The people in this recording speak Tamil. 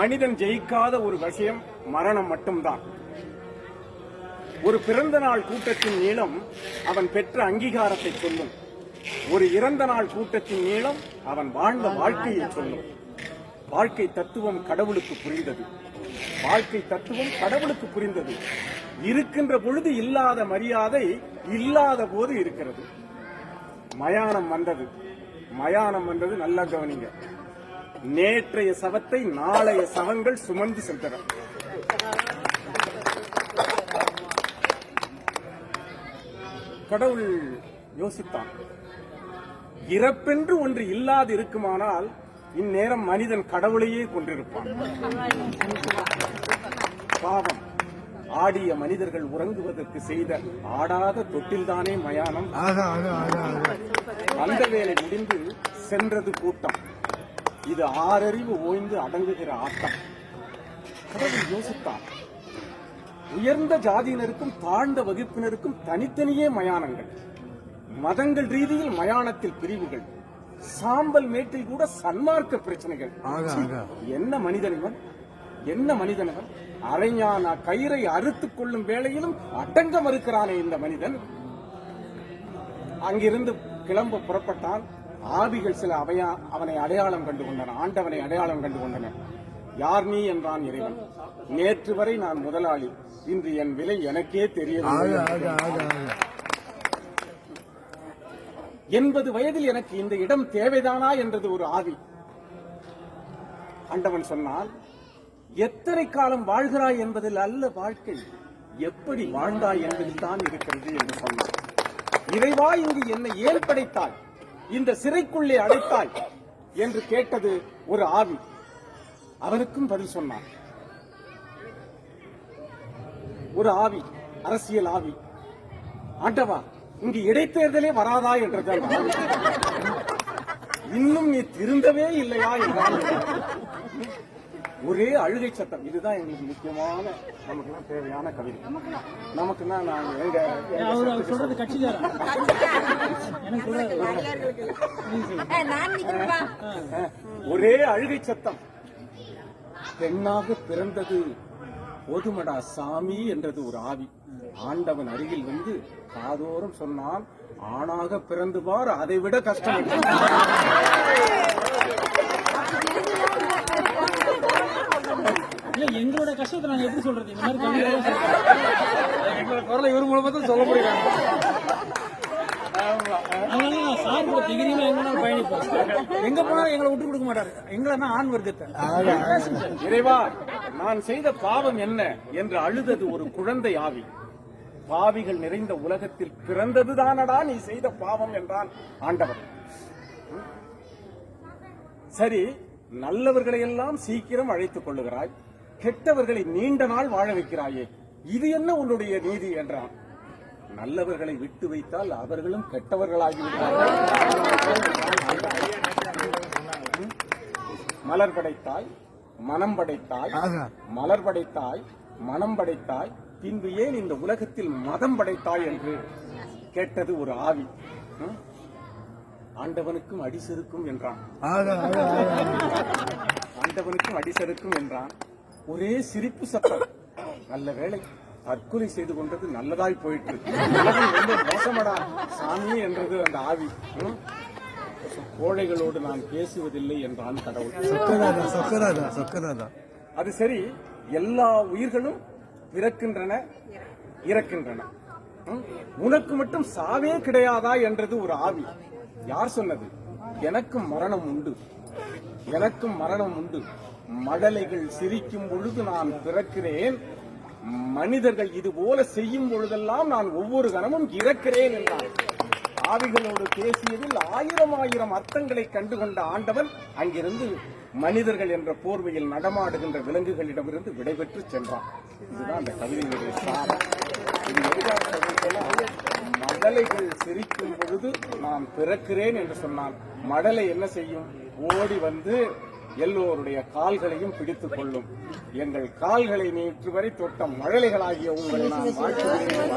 மனிதன் ஜெயிக்காத ஒரு விஷயம் மரணம் மட்டும்தான். ஒரு பிறந்த நாள் கூட்டத்தின் நீளம் அவன் பெற்ற அங்கீகாரத்தை சொல்லும். ஒரு இறந்த நாள் கூட்டத்தின் நீளம் அவன் வாழ்ந்த வாழ்க்கையை சொல்லும். வாழ்க்கை தத்துவம் கடவுளுக்கு புரிந்தது. வாழ்க்கை தத்துவம் கடவுளுக்கு புரிந்தது. இருக்கின்ற பொழுது இல்லாத மரியாதை இல்லாத போது இருக்கிறது. மயானம் வந்தது. மயானம் வந்தது நல்லா கவனிங்க. நேற்றைய சவத்தை நாளைய சவங்கள் சுமந்து சென்றன. கடவுள் யோசித்தான். இறப்பென்று ஒன்று இல்லாது இருக்குமானால் இந்நேரம் மனிதன் கடவுளையே கொண்டிருப்பான் பாவம். ஆடிய மனிதர்கள் உறங்குவதற்கு செய்த ஆடாத தொட்டில்தானே மயானம். அந்த வேலை முடிந்து சென்றது கூட்டம். இது ஆறறிவு ஓய்ந்து அடங்குகிற ஆட்டம். கடவுள் யோசித்தான் உயர்ந்த ஜாதியினருக்கும் தாழ்ந்த வகுப்பினருக்கும் தனித்தனியே மயானங்கள். மதங்கள் ரீதியில் மயானத்தில் பிரிவுகள். சாம்பல் மேட்டில் கூட சன்மார்க்க பிரச்சனைகள். என்ன மனிதன் இவன் என்ன மனிதன் இவன் அரைஞான கயிறை அறுத்துக் கொள்ளும் வேளையிலும் அடங்க மறுக்கிறானே இந்த மனிதன். அங்கிருந்து கிளம்ப புறப்பட்டான். ஆவிகள் சில அவையா அவனை அடையாளம் கண்டு கொண்டன ஆண்டவனை அடையாளம் கண்டு கொண்டன யார் நீ என்றான் இறைவன். நேற்று வரை நான் முதலாளி. இன்று என் விலை எனக்கே தெரியவில்லை. எண்பது வயதில் எனக்கு இந்த இடம் தேவைதானா என்றது ஒரு ஆவி. ஆண்டவன் சொன்னால் எத்தனை காலம் வாழ்கிறாய் என்பதில் அல்ல வாழ்க்கை. எப்படி வாழ்ந்தாய் என்பதில் தான் இருக்கிறது என்று சொன்னான். இறைவா இங்கு என்னை ஏன் படைத்தாய் இந்த சிறைக்குள்ளே அடைத்தாய் என்று கேட்டது ஒரு ஆவி. அவனுக்கும் பதில் சொன்னான். ஒரு ஆவி அரசியல் ஆவி. ஆண்டவா இங்கு இடைத்தேர்தலே வராதா என்றது இன்னும் நீ திருந்தவே இல்லையா என்றான். ஒரே அழுகை சத்தம். இதுதான் எங்களுக்கு முக்கியமான நமக்கு தேவையான கவிதை. நமக்குன்னா நாங்க எங்க சொல்றது கட்சிக்காரன் ஒரே அழுகை சத்தம். பெண்ணாக பிறந்தது போதுமடா சாமி என்றது ஒரு ஆவி. ஆண்டவன் அருகில் வந்து காதோறும் சொன்னான் ஆணாக பிறந்து பார் அதை விட கஷ்டம். எங்களோட கஷ்டத்தை நாங்க எப்படி சொல்றது? இந்த மாதிரி எங்களோட குரலை இவர் மூலமா தான் சொல்ல முடியும் அதனால நான் சார் கூட திகிரியில எங்கன்னா பயணிப்போம். எங்க போனாலும் எங்களை விட்டு கொடுக்க மாட்டாரு. எங்களை ஆண் வர்க்கத்தை. இறைவா நான் செய்த பாவம் என்ன என்று அழுதது ஒரு குழந்தை ஆவி. பாவிகள் நிறைந்த உலகத்தில் பிறந்ததுதானடா நீ செய்த பாவம் என்றான் ஆண்டவன் சரி நல்லவர்களை எல்லாம் சீக்கிரம் அழைத்துக் கொள்ளுகிறாய். கெட்டவர்களை நீண்ட நாள் வாழ வைக்கிறாயே. இது என்ன உன்னுடைய நீதி என்றான். நல்லவர்களை விட்டு வைத்தால் அவர்களும் கெட்டவர்களாகி விடுவார்கள் மலர் படைத்தாய் மனம் படைத்தாய் மலர் படைத்தாய் மனம் படைத்தாய் பின்பு ஏன் இந்த உலகத்தில் மதம் படைத்தாய் என்று? கேட்டது ஒரு ஆவி? ஆண்டவனுக்கும் அடிசெருக்கும் என்றான். ஆண்டவனுக்கும் அடிசெருக்கும் என்றான். ஒரே சிரிப்பு சத்தம். நல்ல வேளை தற்கொலை செய்து கொண்டது நல்லதாய் போயிட்டு ரொம்ப மோசமடா சாமி என்றது அந்த ஆவி? கோழைகளோடு நான் பேசுவதில்லை என்றான் கடவுள். அது சரி எல்லா உயிர்களும் பிறக்கின்றன இறக்கின்றன? உனக்கு மட்டும் சாவே கிடையாதா என்றது ஒரு ஆவி. யார் சொன்னது? எனக்கும் மரணம் உண்டு. எனக்கும் மரணம் உண்டு. மடலைகள் சிரிக்கும் பொழுது நான் பிறக்கிறேன். மனிதர்கள் இது போல செய்யும் பொழுதெல்லாம் நான் ஒவ்வொரு கணமும் இறக்கிறேன் என்றான். ஆவிகளோடு பேசியதில் ஆயிரம் ஆயிரம் அர்த்தங்களை கண்டுகொண்ட ஆண்டவன் அங்கிருந்து மனிதர்கள் என்ற போர்வையில் நடமாடுகின்ற விலங்குகளிடமிருந்து விடைபெற்று சென்றான். இதுதான் அந்த கவிதையினுடைய சாரம். இது மடலைகள் சிரிக்கும் பொழுது நான் பிறக்கிறேன் என்று சொன்னான். மடலை என்ன செய்யும்? ஓடி வந்து எல்லோருடைய கால்களையும் பிடித்துக் கொள்ளும். எங்கள் கால்களை நேற்று வரை தொட்ட மழலைகளாகிய உங்களை நான் வாழ்த்துகிறேன்.